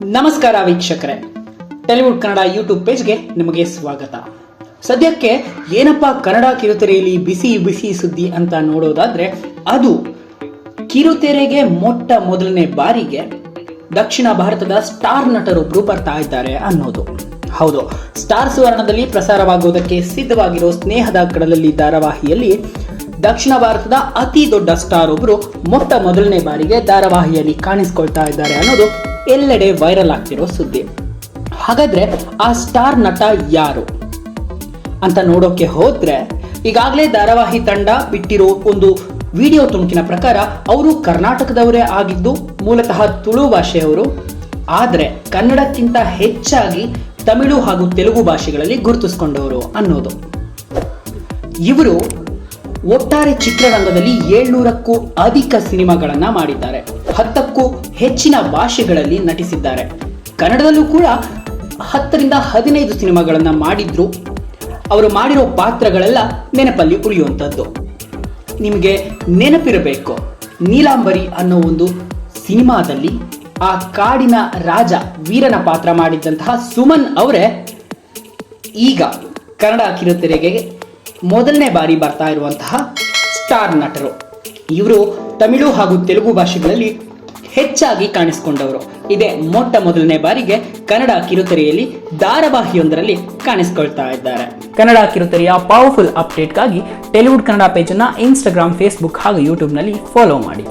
ನಮಸ್ಕಾರ ವೀಕ್ಷಕರೇ. ಟೆಲಿವುಡ್ ಕನ್ನಡ ಯೂಟ್ಯೂಬ್ ಪೇಜ್ಗೆ ನಿಮಗೆ ಸ್ವಾಗತ. ಸದ್ಯಕ್ಕೆ ಏನಪ್ಪ ಕನ್ನಡ ಕಿರುತೆರೆಯಲ್ಲಿ ಬಿಸಿ ಬಿಸಿ ಸುದ್ದಿ ಅಂತ ನೋಡೋದಾದ್ರೆ ಅದು ಕಿರುತೆರೆಗೆ ಮೊಟ್ಟ ಮೊದಲನೇ ಬಾರಿಗೆ ದಕ್ಷಿಣ ಭಾರತದ ಸ್ಟಾರ್ ನಟರೊಬ್ಬರು ಬರ್ತಾ ಇದ್ದಾರೆ ಅನ್ನೋದು. ಹೌದು, ಸ್ಟಾರ್ ಸುವರ್ಣದಲ್ಲಿ ಪ್ರಸಾರವಾಗುವುದಕ್ಕೆ ಸಿದ್ಧವಾಗಿರೋ ಸ್ನೇಹದ ಕಡಲಲ್ಲಿ ಧಾರಾವಾಹಿಯಲ್ಲಿ ದಕ್ಷಿಣ ಭಾರತದ ಅತಿ ದೊಡ್ಡ ಸ್ಟಾರ್ ಒಬ್ರು ಮೊಟ್ಟ ಮೊದಲನೇ ಬಾರಿಗೆ ಧಾರಾವಾಹಿಯಲ್ಲಿ ಕಾಣಿಸ್ಕೊಳ್ತಾ ಇದ್ದಾರೆ ಅನ್ನೋದು ಎಲ್ಲೆಡೆ ವೈರಲ್ ಆಗ್ತಿರೋ ಸುದ್ದಿ. ಹಾಗಾದ್ರೆ ಆ ಸ್ಟಾರ್ ನಟ ಯಾರು? ಅಂತ ನೋಡೋಕೆ ಹೋದ್ರೆ, ಈಗಾಗಲೇ ಧಾರಾವಾಹಿ ತಂಡ ಬಿಟ್ಟಿರೋ ಒಂದು ವಿಡಿಯೋ ತುಣುಕಿನ ಪ್ರಕಾರ ಅವರು ಕರ್ನಾಟಕದವರೇ ಆಗಿದ್ದು, ಮೂಲತಃ ತುಳು ಭಾಷೆಯವರು. ಆದರೆ ಕನ್ನಡಕ್ಕಿಂತ ಹೆಚ್ಚಾಗಿ ತಮಿಳು ಹಾಗೂ ತೆಲುಗು ಭಾಷೆಗಳಲ್ಲಿ ಗುರುತಿಸಿಕೊಂಡವರು ಅನ್ನೋದು. ಇವರು ಒಟ್ಟಾರೆ ಚಿತ್ರರಂಗದಲ್ಲಿ ಏಳ್ನೂರಕ್ಕೂ ಅಧಿಕ ಸಿನಿಮಾಗಳನ್ನ ಮಾಡಿದ್ದಾರೆ. ಹತ್ತಕ್ಕೂ ಹೆಚ್ಚಿನ ಭಾಷೆಗಳಲ್ಲಿ ನಟಿಸಿದ್ದಾರೆ. ಕನ್ನಡದಲ್ಲೂ ಕೂಡ ಹತ್ತರಿಂದ ಹದಿನೈದು ಸಿನಿಮಾಗಳನ್ನು ಮಾಡಿದ್ರು. ಅವರು ಮಾಡಿರೋ ಪಾತ್ರಗಳೆಲ್ಲ ನೆನಪಲ್ಲಿ ಉಳಿಯುವಂಥದ್ದು ನಿಮಗೆ ನೆನಪಿರಬೇಕು, ನೀಲಾಂಬರಿ ಅನ್ನೋ ಒಂದು ಸಿನಿಮಾದಲ್ಲಿ ಆ ಕಾಡಿನ ರಾಜ ವೀರನ ಪಾತ್ರ ಮಾಡಿದ್ದಂತಹ ಸುಮನ್ ಅವರೇ ಈಗ ಕನ್ನಡ ಕಿರುತೆರೆಗೆ ಮೊದಲನೇ ಬಾರಿ ಬರ್ತಾ ಇರುವಂತಹ ಸ್ಟಾರ್ ನಟರು. ಇವರು ತಮಿಳು ಹಾಗೂ ತೆಲುಗು ಭಾಷೆಗಳಲ್ಲಿ ಹೆಚ್ಚಾಗಿ ಕಾಣಿಸಿಕೊಂಡವರು. ಇದೇ ಮೊಟ್ಟ ಮೊದಲನೇ ಬಾರಿಗೆ ಕನ್ನಡ ಕಿರುತೆರೆಯಲ್ಲಿ ಧಾರಾವಾಹಿಯೊಂದರಲ್ಲಿ ಕಾಣಿಸಿಕೊಳ್ತಾ ಇದ್ದಾರೆ. ಕನ್ನಡ ಕಿರುತೆರೆಯ ಪವರ್ಫುಲ್ ಅಪ್ಡೇಟ್ಗಾಗಿ ಟೆಲಿವುಡ್ ಕನ್ನಡ ಪೇಜನ್ನು ಇನ್ಸ್ಟಾಗ್ರಾಮ್ ಫೇಸ್ಬುಕ್ ಹಾಗೂ ಯೂಟ್ಯೂಬ್ನಲ್ಲಿ ಫಾಲೋ ಮಾಡಿ.